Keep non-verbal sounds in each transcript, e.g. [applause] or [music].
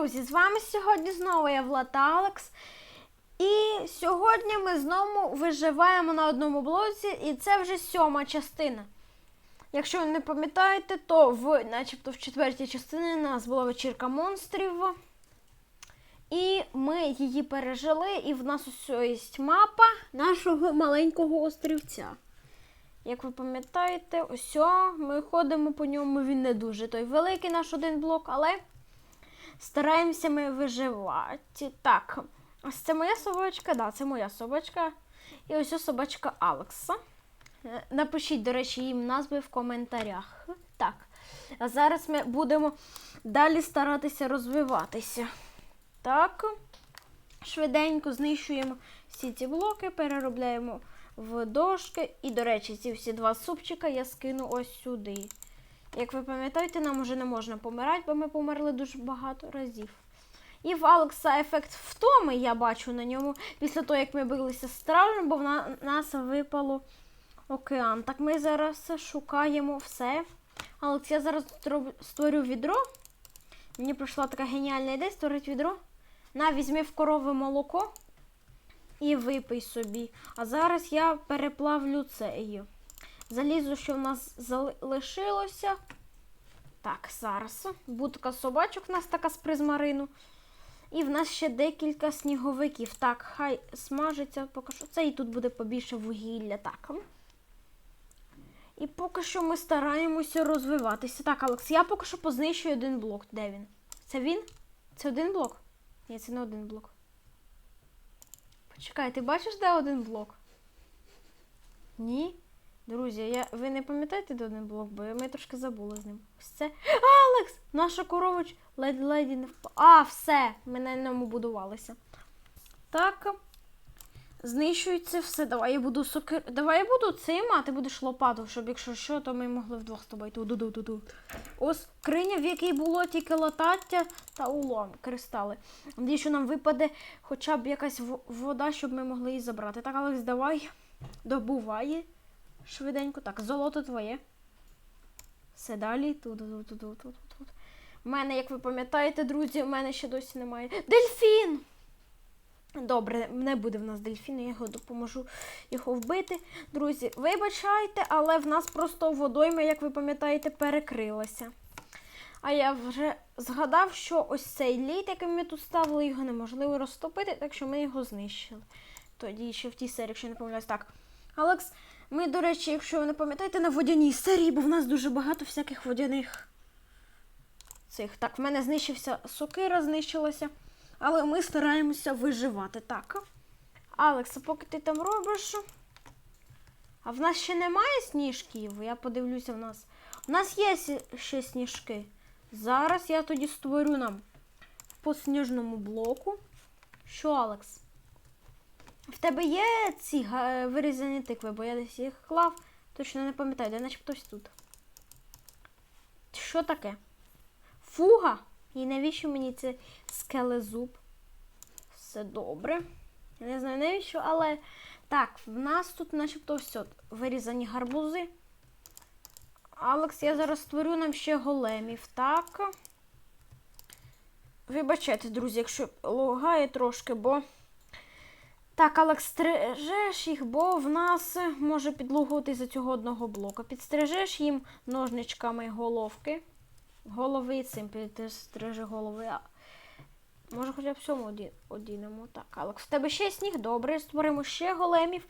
Друзі, з вами сьогодні знову я Влад Алекс. І сьогодні ми знову виживаємо на одному блоці, і це вже сьома частина. Якщо ви не пам'ятаєте, то в, начебто в четвертій частині у нас була вечірка монстрів. І ми її пережили, і в нас ось є мапа нашого маленького острівця. Як ви пам'ятаєте, ось ми ходимо по ньому, він не дуже той великий наш один блок, але стараємося ми виживати. Так, ось це моя собачка, да, це моя собачка. І ось собачка Алекса. Е, Напишіть, до речі, їм назви в коментарях. Так. А зараз ми будемо далі старатися розвиватися. Так. Швиденько знищуємо всі ці блоки, переробляємо в дошки. І, до речі, ці всі два супчика я скину ось сюди. Як ви пам'ятаєте, нам вже не можна помирати, бо ми померли дуже багато разів. І в Алекса ефект втоми я бачу на ньому після того, як ми билися з стражем, бо в нас випало океан. Так ми зараз шукаємо все. Алекс, я зараз створю відро. Мені прийшла така геніальна ідея створити відро. На, візьми в корови молоко і випий собі. А зараз я переплавлю цею. Залізу, що в нас залишилося. Так, зараз. Будка собачок у нас така з призмарину. І в нас ще декілька сніговиків. Так, хай смажиться поки що. Це і тут буде побільше вугілля. Так. І поки що ми стараємося розвиватися. Так, Алекс, я поки що познищую один блок. Де він? Це він? Це один блок? Ні, це не один блок. Почекай, ти бачиш, де один блок? Ні. Друзі, я... ви не пам'ятаєте, де один блок, бо ми трошки забули з ним. Ось це. Алекс! Наша коровоч ледь леді не впала. А, все! Ми на ньому будувалися. Так. Знищується все. Давай я буду сокир. Давай я буду цим, а ти будеш лопату, щоб якщо що, то ми могли вдвох з тобою. Ту-ду-ду-ду-ду. Ось криня, в якій було тільки латаття та улом, кристали. Надію, що нам випаде хоча б якась вода, щоб ми могли її забрати. Так, Алекс, давай. Добувай швиденько. Так, золото твоє. Все далі. Тут, тут, тут, тут, тут, тут. У мене, як ви пам'ятаєте, друзі, у мене ще досі немає. Дельфін! Добре, не буде в нас дельфіна, я його допоможу його вбити. Друзі, вибачайте, але в нас просто водойма, як ви пам'ятаєте, перекрилася. А я вже згадав, що ось цей лід, який ми тут ставили, його неможливо розтопити, так що ми його знищили. Тоді ще в тій серії, якщо не помиляюсь, так. Алекс, ми, до речі, якщо ви не пам'ятаєте, на водяній серії, бо в нас дуже багато всяких водяних цих. Так, в мене знищився сокира, знищилася. Але ми стараємося виживати. Так. Алекс, а поки ти там робиш. А в нас ще немає сніжків. Я подивлюся в нас. У нас є ще сніжки. Зараз я тоді створю нам по сніжному блоку. Що, Алекс? В тебе є ці вирізані тикви, бо я десь їх клав. Точно не пам'ятаю, де начебто ось тут. Що таке? Фуга? І навіщо мені це скелезуб? Все добре. Я не знаю навіщо, але так, в нас тут начебто все вирізані гарбузи. Алекс, я зараз створю нам ще големів, так. Вибачайте, друзі, якщо лагає трошки, бо. Так, Алекс, стрижеш їх, бо в нас може підлугувати за цього одного блока. Підстрижеш їм ножничками головки. Голови цим підстрижи голови. А Може, хоча б всьому оді- одінемо. Так, Алекс, в тебе ще сніг? Добре, створимо ще големів.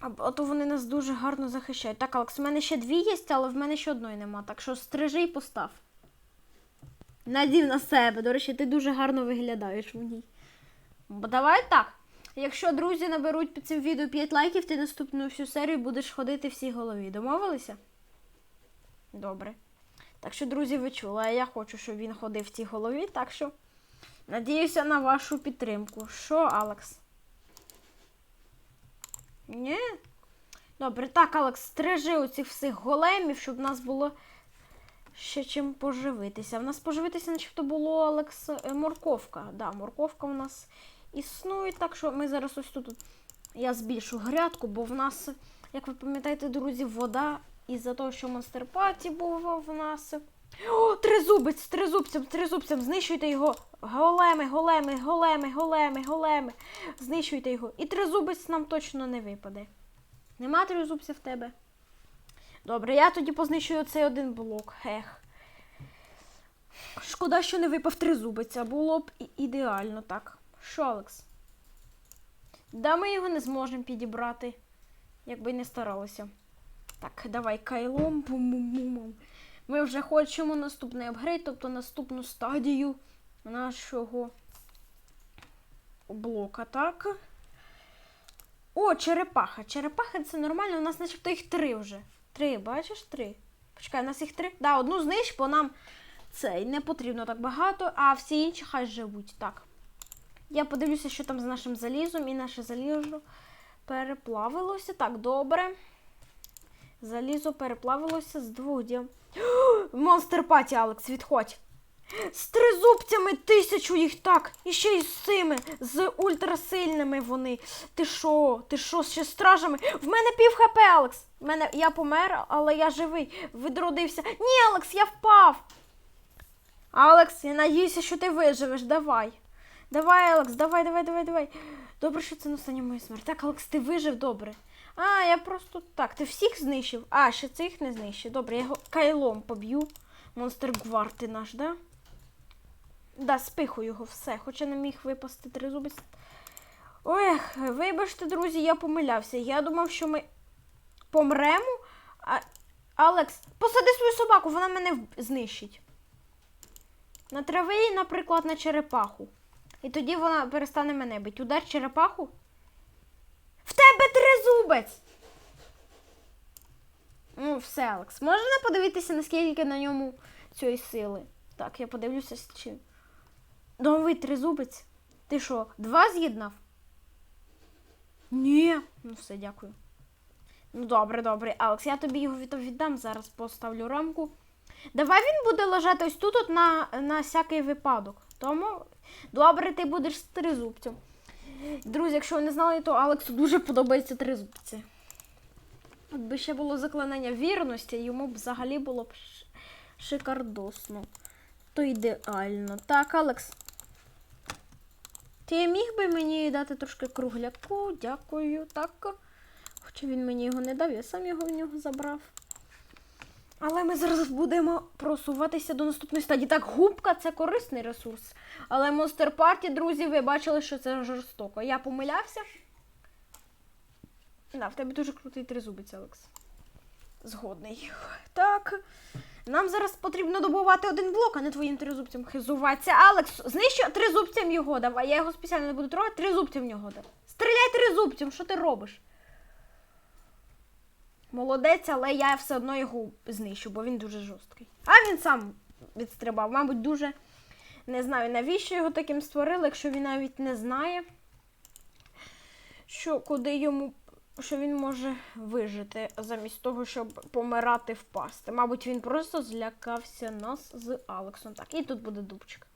А, а то вони нас дуже гарно захищають. Так, Алекс, в мене ще дві є, але в мене ще одної нема. Так що стрижи і постав. Надів на себе. До речі, ти дуже гарно виглядаєш в ній. Давай так. Якщо друзі наберуть під цим відео 5 лайків, ти наступну всю серію будеш ходити всій голові. Домовилися? Добре. Так що, друзі, ви чули, а я хочу, щоб він ходив в цій голові, так що надіюся на вашу підтримку. Що, Алекс? Ні? Добре, так, Алекс, стрижи оцих всіх големів, щоб в нас було ще чим поживитися. В нас поживитися, начебто, було Алекс е, морковка. Да, морковка в нас існує, так що ми зараз ось тут. Я збільшу грядку, бо в нас, як ви пам'ятаєте, друзі, вода із-за того, що монстер паті був в нас О, тризубець, тризубцем, тризубцем, знищуйте його. Големи, големи, големи, големи, големи. Знищуйте його. І тризубець нам точно не випаде. Нема тризубця в тебе? Добре, я тоді познищую цей один блок. Ех. Шкода, що не випав тризубець, а було б ідеально так. Що, Алекс? Да, ми його не зможемо підібрати, якби не старалися. Так, давай кайлом. Ми вже хочемо наступний апгрейд, тобто наступну стадію нашого блока, так? О, черепаха. Черепаха це нормально, у нас начебто їх три вже. Три, бачиш, три. Почекай, у нас їх три. Да, одну знищ, бо нам цей не потрібно так багато, а всі інші хай живуть. Так. Я подивлюся, що там з нашим залізом, і наше залізо переплавилося. Так, добре. Залізо переплавилося з двох діл. [gasps] Монстер паті, Алекс, відходь. З тризубцями тисячу їх так. І ще й з цими, з ультрасильними вони. Ти що? Ти що, ще з стражами? В мене пів хп, Алекс. В мене я помер, але я живий. Відродився. Ні, Алекс, я впав. Алекс, я надіюся, що ти виживеш. Давай. Давай, Алекс, давай, давай, давай, давай. Добре, що це на останню мою смерть. Так, Алекс, ти вижив добре. А, я просто так. Ти всіх знищив? А, ще цих не знищив. Добре, я його кайлом поб'ю. Монстр Гварти наш, да? Да, спиху його все. Хоча не міг випасти тризубець. Ох, вибачте, друзі, я помилявся. Я думав, що ми помремо. А... Алекс, посади свою собаку, вона мене знищить. На трави, наприклад, на черепаху. І тоді вона перестане мене бити. Удар черепаху. В тебе тризубець! Ну, все, Алекс. Можна подивитися, наскільки на ньому цієї сили? Так, я подивлюся, з чим. Новий тризубець. Ти що, два з'єднав? Ні. Ну все, дякую. Ну, добре, добре. Алекс, я тобі його віддам, зараз поставлю рамку. Давай він буде лежати ось тут от на, на всякий випадок. Тому добре, ти будеш з тризубцем. Друзі, якщо ви не знали, то Алексу дуже подобається тризубці. От би ще було заклинання вірності, йому б взагалі було б шикардосно. То ідеально. Так, Алекс. Ти міг би мені дати трошки кругляку? Дякую, так. Хоча він мені його не дав, я сам його в нього забрав. Але ми зараз будемо просуватися до наступної стадії. Так, губка це корисний ресурс. Але Monster Party, друзі, ви бачили, що це жорстоко. Я помилявся. Да, в тебе дуже крутий тризубець, Алекс. Згодний. Так. Нам зараз потрібно добувати один блок, а не твоїм тризубцем хизуватися. Алекс, знищу тризубцем його давай. Я його спеціально не буду трогати, тризубцем в нього давай. Стріляй тризубцем, що ти робиш? Молодець, але я все одно його знищу, бо він дуже жорсткий. А він сам відстрибав. Мабуть, дуже не знаю, навіщо його таким створили, якщо він навіть не знає, що куди йому. Що він може вижити замість того, щоб помирати впасти. Мабуть, він просто злякався нас з Алексом. Так, і тут буде дубчик.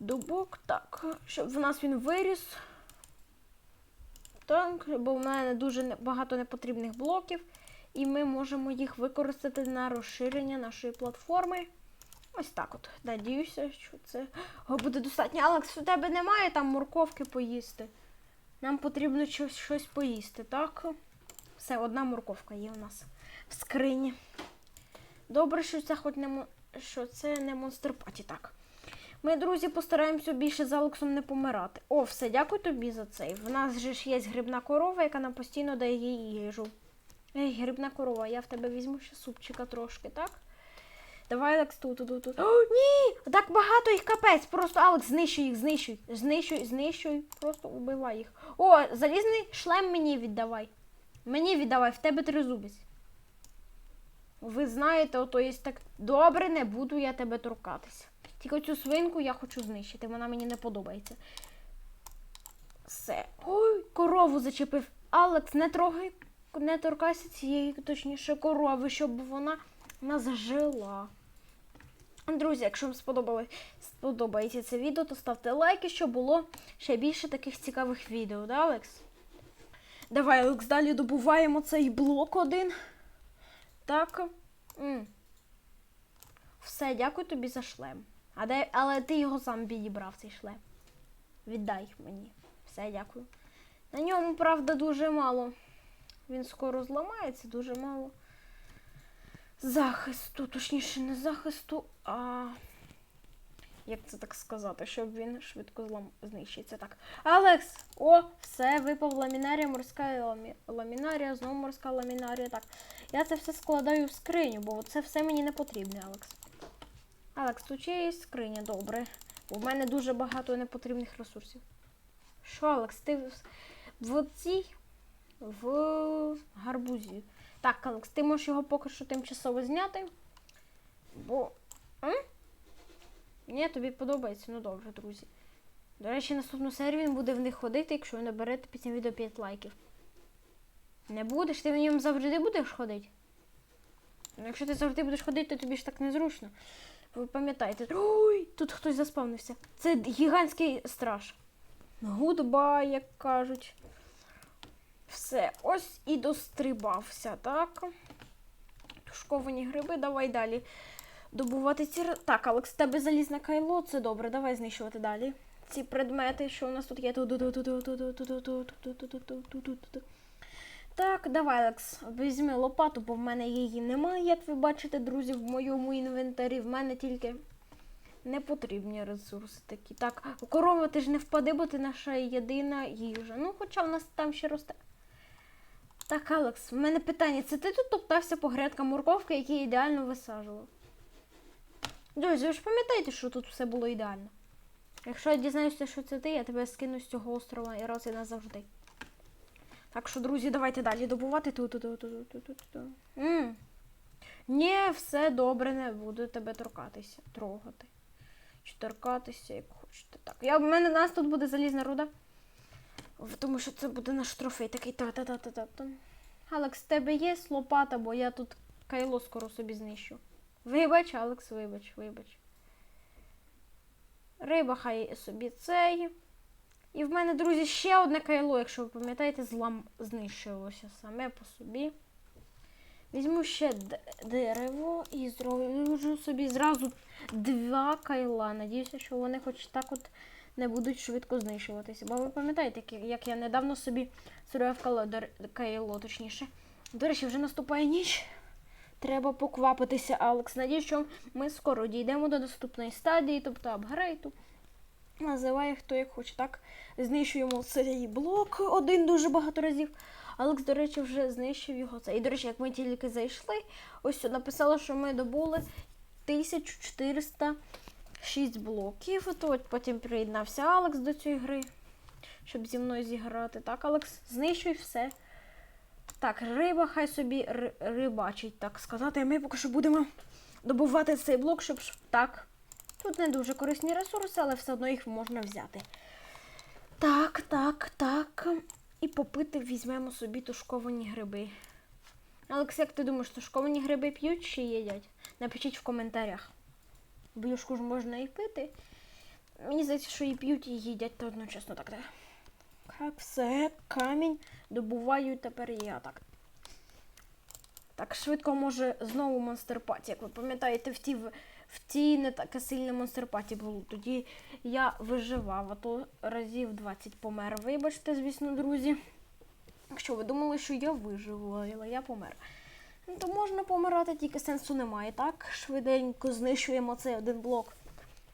Дубок, так, щоб в нас він виріс. Так, бо в мене дуже багато непотрібних блоків, і ми можемо їх використати на розширення нашої платформи. Ось так от. Надіюся, що це буде достатньо. Алекс, у тебе немає там морковки поїсти. Нам потрібно щось, щось поїсти, так? Все, одна морковка є у нас в скрині. Добре, що це хоч не що це не монстр паті, так. Ми, друзі, постараємося більше з Алексом не помирати. О, все, дякую тобі за цей. В нас же ж є грибна корова, яка нам постійно дає їжу. Ей, грибна корова, я в тебе візьму ще супчика трошки, так? Давай, Алекс, тут, тут, тут. О, [gasps] ні! Так багато їх капець. Просто Алекс, знищуй їх, знищуй. Знищуй, знищуй. Просто убивай їх. О, залізний шлем мені віддавай. Мені віддавай, в тебе тризубець. Ви знаєте, ото є так. Добре, не буду я тебе торкатися. Тільки цю свинку я хочу знищити, вона мені не подобається. Все. Ой, корову зачепив. Алекс, не трогай, не торкайся цієї, точніше, корови, щоб вона нас жила. Друзі, якщо вам сподобається це відео, то ставте лайки, щоб було ще більше таких цікавих відео, да, Алекс? Давай, Алекс, далі добуваємо цей блок один. Так. М. Все, дякую тобі за шлем. А де, але ти його сам підібрав, цей шлем. Віддай мені. Все, дякую. На ньому, правда, дуже мало. Він скоро зламається, дуже мало. Захисту, точніше, не захисту, а. Як це так сказати, щоб він швидко злам... знищиться. Так. Алекс! О, все, випав ламінарія, морська ламі... ламінарія, знову морська ламінарія. Так. Я це все складаю в скриню, бо це все мені не потрібне, Алекс. Алекс, тут є скриня, добре. В мене дуже багато непотрібних ресурсів. Що, Алекс, ти в цій в гарбузі. Так, Алекс, ти можеш його поки що тимчасово зняти. Бо. М? Ні, тобі подобається. Ну добре, друзі. До речі, наступну серію він буде в них ходити, якщо ви наберете під цим відео 5 лайків. Не будеш, ти в ньому завжди будеш ходити? Ну, якщо ти завжди будеш ходити, то тобі ж так незручно. Ви пам'ятаєте. Ой, тут хтось заспавнився. Це гігантський страж. Гудбай, як кажуть. Все, ось і дострибався, так? Тушковані гриби, давай далі. Добувати ці. Так, Алекс, тебе залізне кайло, це добре, давай знищувати далі. Ці предмети, що у нас тут є. Так, давай, Алекс, візьми лопату, бо в мене її немає, як ви бачите, друзі, в моєму інвентарі. В мене тільки непотрібні ресурси такі. Так, корова ти ж не впади, бо ти наша єдина їжа. Ну, хоча в нас там ще росте. Так, Алекс, в мене питання: це ти тут топтався по грядкам морковки, які я ідеально висаджував? Друзі, ви ж пам'ятаєте, що тут все було ідеально? Якщо я дізнаюся, що це ти, я тебе скину з цього острова і раз і назавжди. Так що, друзі, давайте далі добувати. ту ту ту ту ту ту ту М. Ні, все добре, не буду тебе торкатися, трогати. Чи торкатися, як хочете. Так. Я, в мене нас тут буде залізна руда. Тому що це буде наш трофей такий та-та-та-та-та. Алекс, в тебе є лопата, бо я тут кайло скоро собі знищу. Вибач, Алекс, вибач, вибач. Риба хай собі цей. І в мене, друзі, ще одне кайло, якщо ви пам'ятаєте, злам знищилося саме по собі. Візьму ще дерево і зроблю собі зразу два кайла. Надіюся, що вони хоч так от не будуть швидко знищуватися. Бо ви пам'ятаєте, як- я недавно собі до р- точніше. До речі, вже наступає ніч. Треба поквапитися, Алекс. Надіюсь, що ми скоро дійдемо до наступної стадії, тобто апгрейду. Називає хто як хоче, так? Знищуємо цей блок один дуже багато разів. Алекс, до речі, вже знищив його. І, до речі, як ми тільки зайшли, ось тут написало, що ми добули 1406 блоків. То потім приєднався Алекс до цієї гри, щоб зі мною зіграти. Так, Алекс, знищуй все. Так, риба хай собі рибачить, так сказати. Ми поки що будемо добувати цей блок, щоб так. Тут не дуже корисні ресурси, але все одно їх можна взяти. Так, так, так. І попити візьмемо собі тушковані гриби. Алекс, як ти думаєш, тушковані гриби п'ють чи їдять? Напишіть в коментарях. Блюшку ж можна і пити. Мені здається, що і п'ють, і їдять то одночасно так. так. Так, все, камінь добуваю тепер я так. Так, швидко може знову монстерпаті. Як ви пам'ятаєте, в тій, в- тій не таке сильне монстерпаті було. Тоді я виживав, а то разів 20 помер. Вибачте, звісно, друзі. Якщо ви думали, що я виживу, але я помер. Ну, то можна помирати, тільки сенсу немає. Так, швиденько знищуємо цей один блок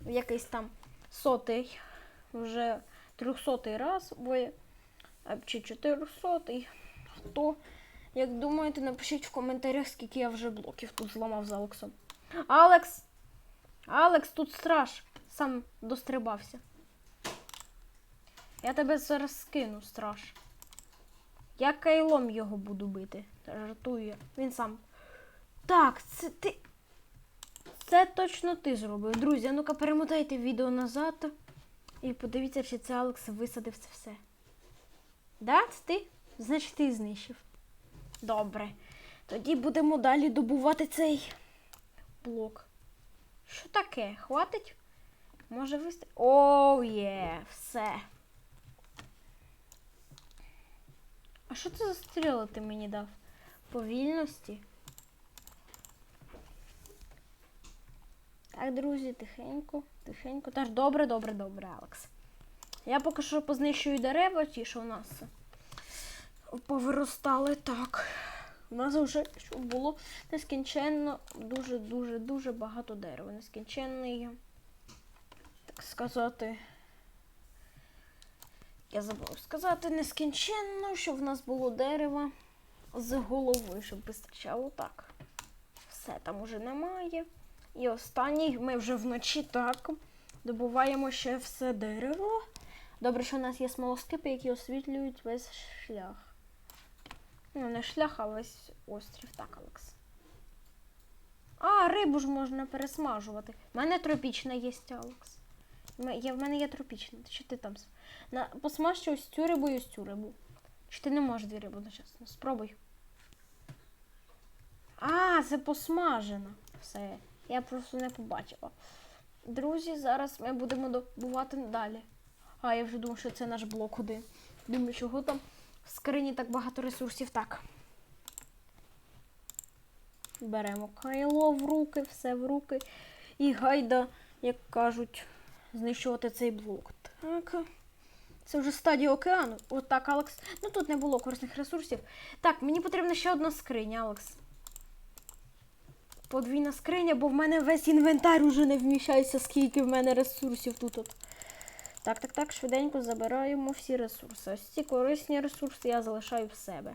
в якийсь там сотий, вже трьохсотий раз, бо чи чотирьохсотий. Хто? Як думаєте, напишіть в коментарях, скільки я вже блоків тут зламав з Алексом. Алекс! Алекс, тут страж. Сам дострибався. Я тебе зараз скину, страж. Я кайлом його буду бити. Жартую. Він сам. Так, це ти. Це точно ти зробив. Друзі, ну-ка перемотайте відео назад і подивіться, чи це Алекс висадив це все. Да, це ти? Значить, ти знищив. Добре. Тоді будемо далі добувати цей блок. Що таке? Хватить? Може висти. Оу є, все. А що це за стріли ти мені дав? Повільності? Так, друзі, тихенько, тихенько. Теж добре, добре, добре, Алекс. Я поки що познищую дерева, ті, що у нас повиростали так. У нас вже було нескінченно дуже-дуже дуже багато дерева. Нескінченний, так сказати. Я забув сказати нескінченно, щоб в нас було дерева з головою, щоб вистачало так. Все там уже немає. І останній ми вже вночі так добуваємо ще все дерево. Добре, що у нас є смолоскипи, які освітлюють весь шлях. Ну, не шлях, а весь острів. Так, Алекс. А, рибу ж можна пересмажувати. У мене тропічна є, Алекс. Є- В мене є тропічна. Чи ти там? На, посмаж ще ось цю рибу і ось цю рибу. Чи ти не можеш дві риби одночасно? Спробуй. А, це посмажена. Все. Я просто не побачила. Друзі, зараз ми будемо добувати далі. А, я вже думав, що це наш блок один. Думаю, чого там в скрині так багато ресурсів. Так. Беремо кайло в руки, все в руки. І гайда, як кажуть, знищувати цей блок. Так. Це вже стадія океану. От так, Алекс. Ну тут не було корисних ресурсів. Так, мені потрібна ще одна скриня, Алекс. Подвійна скриня, бо в мене весь інвентар уже не вміщається, скільки в мене ресурсів тут. От. Так, так, так, швиденько забираємо всі ресурси. Ось ці корисні ресурси я залишаю в себе.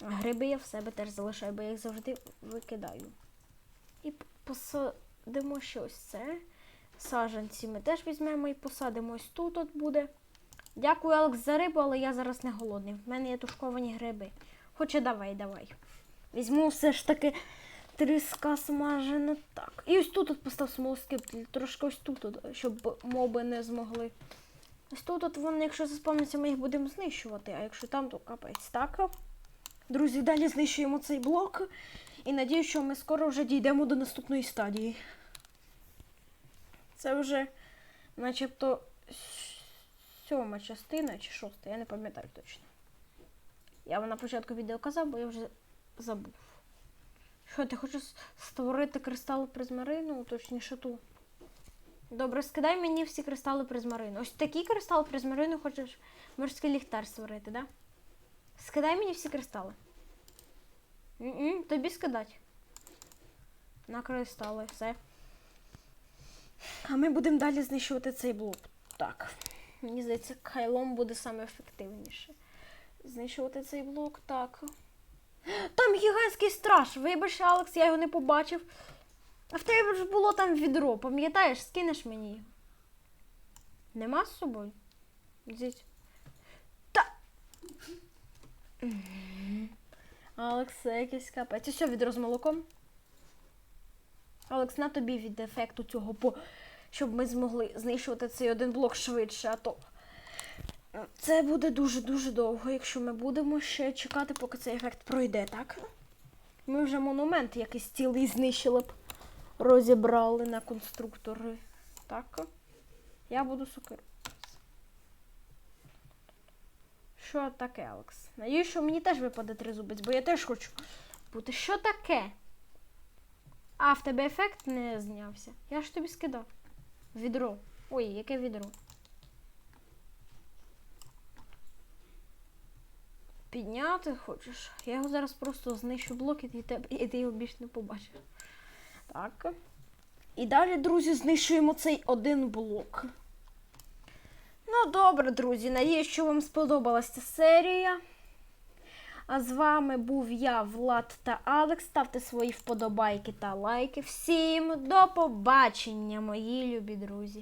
Гриби я в себе теж залишаю, бо я їх завжди викидаю. І посадимо ще ось це. Саджанці ми теж візьмемо і посадимо ось тут от буде. Дякую, Алекс, за рибу, але я зараз не голодний. В мене є тушковані гриби. Хоча давай, давай. Візьму все ж таки тріска смажена. Так. І ось тут от постав смолоскип, трошки ось тут, от, щоб моби не змогли. Ось тут от вони, якщо заспавняться, ми їх будемо знищувати, а якщо там, то капець. Так. Друзі, далі знищуємо цей блок. І надію, що ми скоро вже дійдемо до наступної стадії. Це вже начебто сьома частина чи шоста, я не пам'ятаю точно. Я вам на початку відео казав, бо я вже забув. Що, ти хочеш створити кристал призмарину, точніше ту? Добре, скидай мені всі кристали призмарину. Ось такий кристал призмарину хочеш морський ліхтар створити, да? Скидай мені всі кристали. М-м, тобі скидать. На кристали, все. А ми будемо далі знищувати цей блок. Так. Мені здається, кайлом буде саме ефективніше. Знищувати цей блок, так. Там гігантський страж. Вибач, Алекс, я його не побачив. А в тебе ж було там відро, пам'ятаєш, скинеш мені? Нема з собою? Діть. Та. Алекс, якийсь капець. Ось відро з молоком. Алекс, на тобі від ефекту цього, по... щоб ми змогли знищувати цей один блок швидше, а то. Це буде дуже-дуже довго, якщо ми будемо ще чекати, поки цей ефект пройде, так? Ми вже монумент якийсь цілий знищили б, розібрали на конструктори. Так? Я буду сокиру. Що таке, Алекс? Надіюсь, що мені теж випаде тризубець, бо я теж хочу бути. Що таке? А, в тебе ефект не знявся. Я ж тобі скидав. Відро. Ой, яке відро? Підняти хочеш? Я його зараз просто знищу блок і ти, і ти його більш не побачиш. Так. І далі, друзі, знищуємо цей один блок. Ну, добре, друзі. Надіюсь, що вам сподобалася серія. А з вами був я, Влад та Алекс. Ставте свої вподобайки та лайки. Всім до побачення, мої любі друзі!